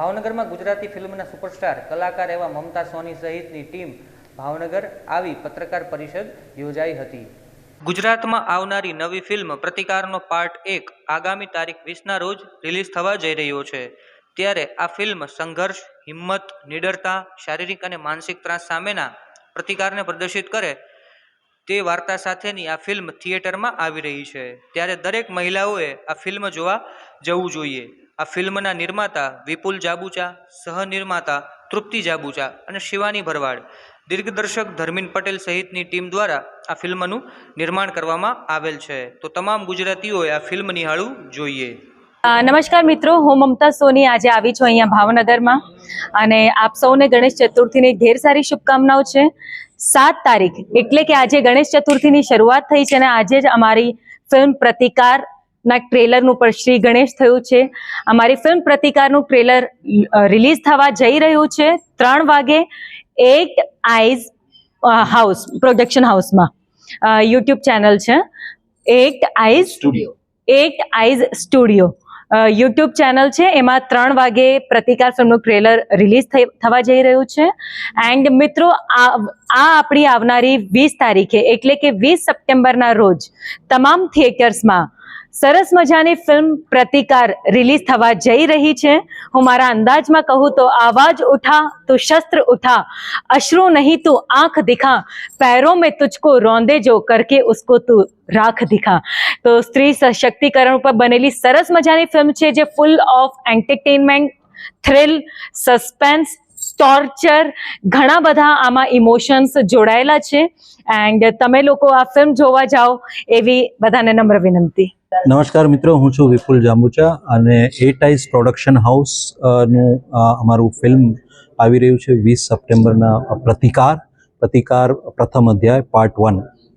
ભાવનગરમાં ગુજરાતી ફિલ્મના સુપરસ્ટાર, કલાકાર એવા મમતા સોની સહિતની ટીમ ભાવનગર આવી પત્રકાર પરિષદ યોજાઈ હતી. ગુજરાતમાં આવનારી નવી ફિલ્મ પ્રતિકારનો પાર્ટ એક આગામી તારીખ વીસના રોજ રિલીઝ થવા જઈ રહ્યો છે. ત્યારે આ ફિલ્મ સંઘર્ષ, હિંમત, નિડરતા, શારીરિક અને માનસિક ત્રાસ સામેના પ્રતિકારને પ્રદર્શિત કરે તે વાર્તા સાથેની આ ફિલ્મ થિયેટરમાં આવી રહી છે. ત્યારે દરેક મહિલાઓએ આ ફિલ્મ જોવા જવું જોઈએ. આ ફિલ્મના નિર્માતા વિપુલ જાબુચા સહનિર્માતા તૃપ્તિ જાબુચા અને શિવાની ભરવાડ. દિગ્દર્શક ધર્મિન પટેલ સહિતની ટીમ દ્વારા આ ફિલ્મનું નિર્માણ કરવામાં આવેલ છે. તો તમામ ગુજરાતીઓએ આ ફિલ્મ નિહાળવું જોઈએ. નમસ્કાર મિત્રો, હું મમતા સોની આજે આવી છું અહીંયા ભાવનગરમાં. અને આપ સૌને ગણેશ ચતુર્થીની ઢેર સારી શુભકામનાઓ છે. સાત તારીખ એટલે કે આજે ગણેશ ચતુર્થીની શરૂઆત થઈ છે અને આજે જ અમારી ફિલ્મ પ્રતિકાર ના ટ્રેલરનું પણ શ્રી ગણેશ થયું છે. અમારી ફિલ્મ પ્રતિકારનું ટ્રેલર રિલીઝ થવા જઈ રહ્યું છે ત્રણ વાગે એટ આઈઝ હાઉસ પ્રોડક્શન હાઉસમાં. યુટ્યુબ ચેનલ છે. At Eyes studio. At Eyes studio. YouTube channel છે. એમાં ત્રણ વાગે પ્રતિકાર ફિલ્મનું ટ્રેલર રિલીઝ થવા જઈ રહ્યું છે. એન્ડ મિત્રો આ આ આપણી આવનારી વીસ તારીખે એટલે કે વીસ સપ્ટેમ્બરના રોજ તમામ થિયેટર્સમાં સરસ મજાની ફિલ્મ પ્રતિકાર રિલીઝ થવા જઈ રહી છે હું મારા અંદાજમાં કહું તો આવાજ ઉઠા તો શસ્ત્ર ઉઠા અશ્રુ નહીં તું આંખ દિખા पैरों में तुझको रोंदे जो करके उसको તું રાખ દિખા તો સ્ત્રી સશક્તિકરણ ઉપર બનેલી સરસ મજાની ફિલ્મ છે જે full of entertainment thrill suspense torture ઘણા બધા આમાં ઇમોશન્સ જોડાયેલા છે. એન્ડ તમે લોકો આ ફિલ્મ જોવા જાઓ એવી બધાને નમ્ર વિનંતી. નમસ્કાર મિત્રો, હું છું વિપુલ જાંબુચા અને એટ આઈઝ પ્રોડક્શન હાઉસનું અમારું ફિલ્મ આવી રહ્યું છે વીસ સપ્ટેમ્બરના પ્રતિકાર. પ્રતિકાર પ્રથમ અધ્યાય પાર્ટ વન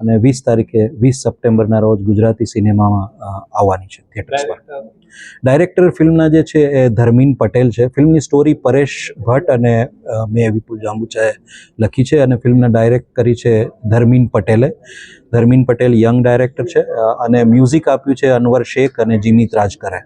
અને વીસ તારીખે વીસ સપ્ટેમ્બરના રોજ ગુજરાતી સિનેમામાં આવવાની છે થિયેટર્સ પર. ડાયરેક્ટર ફિલ્મના જે છે એ ધર્મીન પટેલ છે. ફિલ્મની સ્ટોરી પરેશ ભટ્ટ અને મેં વિપુલ જાંબુચાએ લખી છે અને ફિલ્મને ડાયરેક્ટ કરી છે ધર્મીન પટેલે. ધર્મીન પટેલ યંગ ડાયરેક્ટર છે અને મ્યુઝિક આપ્યું છે અનવર શેખ અને જીમિત રાજકરે